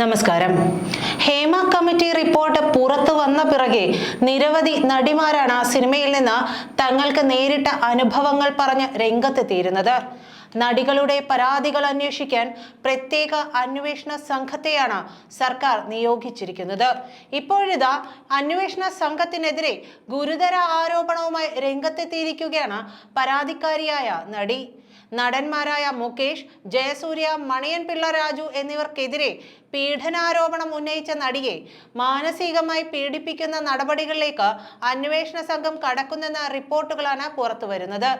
നമസ്കാരം. Hema committee report പുറത്തു വന്ന പിറകെ നിരവധി നടിമാരാണ് സിനിമയിൽ നിന്ന് തങ്ങൾക്ക് നേരിട്ട അനുഭവങ്ങൾ പറഞ്ഞ് രംഗത്തെത്തിയിരുന്നത്. നടികളുടെ പരാതികൾ അന്വേഷിക്കാൻ പ്രത്യേക അന്വേഷണ സംഘത്തെയാണ് സർക്കാർ നിയോഗിച്ചിരിക്കുന്നത്. ഇപ്പോഴിതാ അന്വേഷണ സംഘത്തിനെതിരെ ഗുരുതര ആരോപണവുമായി രംഗത്തെത്തിയിരിക്കുകയാണ് പരാതിക്കാരിയായ നടി. നടന്മാരായ മുകേഷ് ജയസൂര്യ മണിയൻ പിള്ള രാജു എന്നിവർക്കെതിരെ പീഡനാരോപണം ഉന്നയിച്ച നടിയെ മാനസികമായി പീഡിപ്പിക്കുന്ന നടപടികളിലേക്ക് അന്വേഷണ സംഘം കടക്കുന്നെന്ന റിപ്പോർട്ടുകളാണ് പുറത്തുവരുന്നത്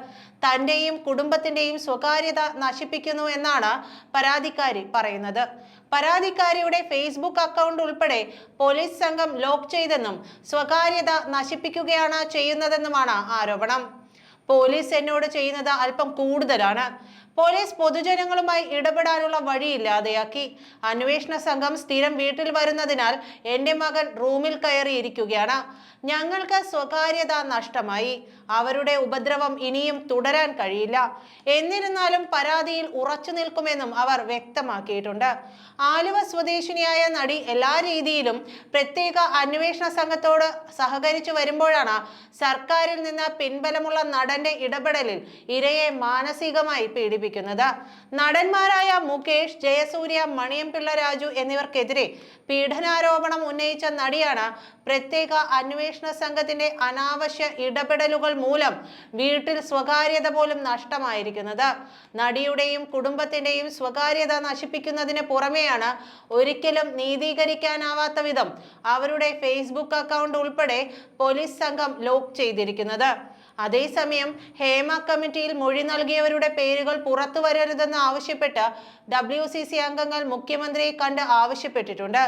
തന്റെയും കുടുംബത്തിന്റെയും സ്വകാര്യത നശിപ്പിക്കുന്നു എന്നാണ് പരാതിക്കാരി പറയുന്നത്. പരാതിക്കാരിയുടെ ഫേസ്ബുക്ക് അക്കൗണ്ട് ഉൾപ്പെടെ പോലീസ് സംഘം ലോക്ക് ചെയ്തെന്നും സ്വകാര്യത നശിപ്പിക്കുകയാണ് ചെയ്യുന്നതെന്നുമാണ് ആരോപണം. പോലീസ് എന്നോട് ചെയ്യുന്നത് അല്പം കൂടുതലാണ്. പോലീസ് പൊതുജനങ്ങളുമായി ഇടപെടാനുള്ള വഴിയില്ലാതെയാക്കി. അന്വേഷണ സംഘം സ്ഥിരം വീട്ടിൽ വരുന്നതിനാൽ എന്റെ മകൻ റൂമിൽ കയറിയിരിക്കുകയാണ്. ഞങ്ങൾക്ക് സ്വകാര്യത നഷ്ടമായി. അവരുടെ ഉപദ്രവം ഇനിയും തുടരാൻ കഴിയില്ല. എന്നിരുന്നാലും പരാതിയിൽ ഉറച്ചു നിൽക്കുമെന്നും അവർ വ്യക്തമാക്കിയിട്ടുണ്ട്. ആലുവ സ്വദേശിനിയായ നടി എല്ലാ രീതിയിലും പ്രത്യേക അന്വേഷണ സംഘത്തോട് സഹകരിച്ചു വരുമ്പോഴാണ് സർക്കാരിൽ നിന്ന് പിൻബലമുള്ള നടന്റെ ഇടപെടലിൽ ഇരയെ മാനസികമായി പീഡിപ്പിക്കുന്നത് നടന്മാരായ മുകേഷ് ജയസൂര്യ മണിയംപിള്ള രാജു എന്നിവർക്കെതിരെ പീഡനാരോപണം ഉന്നയിച്ച നടിയാണ് പ്രത്യേക അന്വേഷണ സംഘത്തിന്റെ അനാവശ്യ ഇടപെടലുകൾ മൂലം വീട്ടിൽ സ്വകാര്യത പോലും നഷ്ടമായിരിക്കുന്നത്. നടിയുടെയും കുടുംബത്തിന്റെയും സ്വകാര്യത നശിപ്പിക്കുന്നതിന് പുറമെയാണ് ഒരിക്കലും നീതീകരിക്കാനാവാത്ത വിധം അവരുടെ ഫേസ്ബുക്ക് അക്കൗണ്ട് ഉൾപ്പെടെ പോലീസ് സംഘം ലോക്ക് ചെയ്തിരിക്കുന്നത്. അതേസമയം ഹേമ കമ്മിറ്റിയിൽ മൊഴി നൽകിയവരുടെ പേരുകൾ പുറത്തു വരരുതെന്ന് ആവശ്യപ്പെട്ട് ഡബ്ല്യു സി സി അംഗങ്ങൾ മുഖ്യമന്ത്രിയെ കണ്ട് ആവശ്യപ്പെട്ടിട്ടുണ്ട്.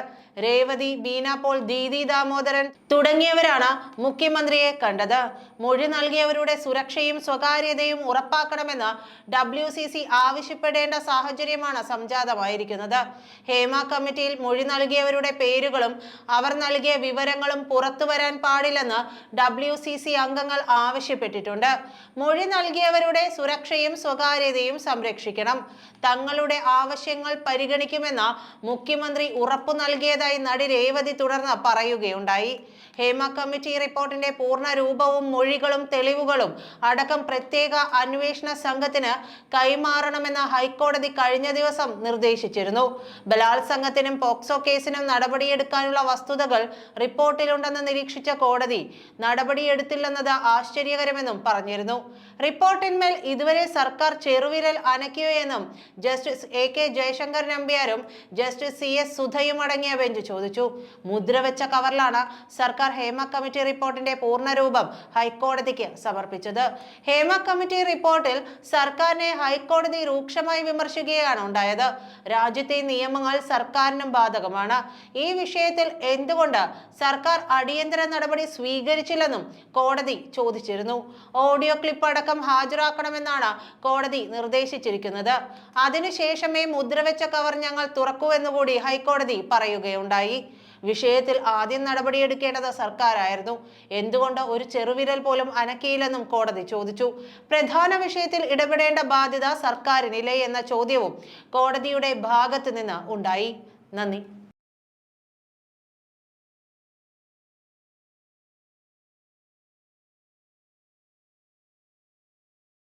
രേവതി ബീന പോൾ ദീദി ദാമോദരൻ തുടങ്ങിയവരാണ് മുഖ്യമന്ത്രിയെ കണ്ടത്. മൊഴി നൽകിയവരുടെ സുരക്ഷയും സ്വകാര്യതയും ഉറപ്പാക്കണമെന്ന് ഡബ്ല്യു സി സി ആവശ്യപ്പെടേണ്ട സാഹചര്യമാണ് സംജാതമായിരിക്കുന്നത്. ഹേമ കമ്മിറ്റിയിൽ മൊഴി നൽകിയവരുടെ പേരുകളും അവർ നൽകിയ വിവരങ്ങളും പുറത്തു വരാൻ പാടില്ലെന്ന് ഡബ്ല്യു സി സി അംഗങ്ങൾ ആവശ്യപ്പെട്ടിട്ടുണ്ട്. മൊഴി നൽകിയവരുടെ സുരക്ഷയും സ്വകാര്യതയും സംരക്ഷിക്കണം. തങ്ങളുടെ ആവശ്യങ്ങൾ പരിഗണിക്കുമെന്ന മുഖ്യമന്ത്രി ഉറപ്പു നൽകിയതായി നടി രേവതി തുടർന്ന് പറയുകയുണ്ടായി. ഹേമ കമ്മിറ്റി റിപ്പോർട്ടിന്റെ പൂർണ രൂപവും മൊഴികളും തെളിവുകളും അടക്കം പ്രത്യേക അന്വേഷണ സംഘത്തിന് കൈമാറണമെന്ന ഹൈക്കോടതി കഴിഞ്ഞ ദിവസം നിർദ്ദേശിച്ചിരുന്നു. ബലാത്സംഗത്തിനും പോക്സോ കേസിനും നടപടിയെടുക്കാനുള്ള വസ്തുതകൾ റിപ്പോർട്ടിലുണ്ടെന്ന് നിരീക്ഷിച്ച കോടതി നടപടിയെടുത്തില്ലെന്നത് ആശ്ചര്യകരമെന്നും പറഞ്ഞിരുന്നു. റിപ്പോർട്ടിന്മേൽ ഇതുവരെ സർക്കാർ ചെറുവിരൽ അനക്കിയോ എന്നും ജസ്റ്റിസ് എ കെ ജയശങ്കർ നമ്പ്യാരും ജസ്റ്റിസ് സി എസ് സുധയും അടങ്ങിയ ബെഞ്ച് ചോദിച്ചു. മുദ്രവെച്ച കവറിലാണ് സർക്കാർ ഹേമ കമ്മിറ്റി റിപ്പോർട്ടിന്റെ പൂർണരൂപം ഹൈക്കോടതിക്ക് സമർപ്പിച്ചത്. ഹേമ കമ്മിറ്റി റിപ്പോർട്ടിൽ സർക്കാരിനെ ഹൈക്കോടതി രൂക്ഷമായി വിമർശിക്കുകയാണ് ഉണ്ടായത്. രാജ്യത്തെ നിയമങ്ങൾ സർക്കാരിനും ബാധകമാണ്. ഈ വിഷയത്തിൽ എന്തുകൊണ്ട് സർക്കാർ അടിയന്തര നടപടി സ്വീകരിച്ചില്ലെന്നും കോടതി ചോദിച്ചിരുന്നു. ഓഡിയോ ക്ലിപ്പ് അടക്കം ഹാജരാക്കണമെന്നാണ് കോടതി നിർദ്ദേശിച്ചിരിക്കുന്നത്. അതിനുശേഷമേ മുദ്രവെച്ച കവർ ഞങ്ങൾ തുറക്കൂ എന്നുകൂടി ഹൈക്കോടതി പറയുകയുണ്ടായി. വിഷയത്തിൽ ആദ്യം നടപടിയെടുക്കേണ്ടത് സർക്കാരായിരുന്നു. എന്തുകൊണ്ട് ഒരു ചെറുവിരൽ പോലും അനക്കിയില്ലെന്നും കോടതി ചോദിച്ചു. പ്രധാന വിഷയത്തിൽ ഇടപെടേണ്ട ബാധ്യത സർക്കാരിനില്ലേ എന്ന ചോദ്യവും കോടതിയുടെ ഭാഗത്തു നിന്ന് ഉണ്ടായി. നന്ദി.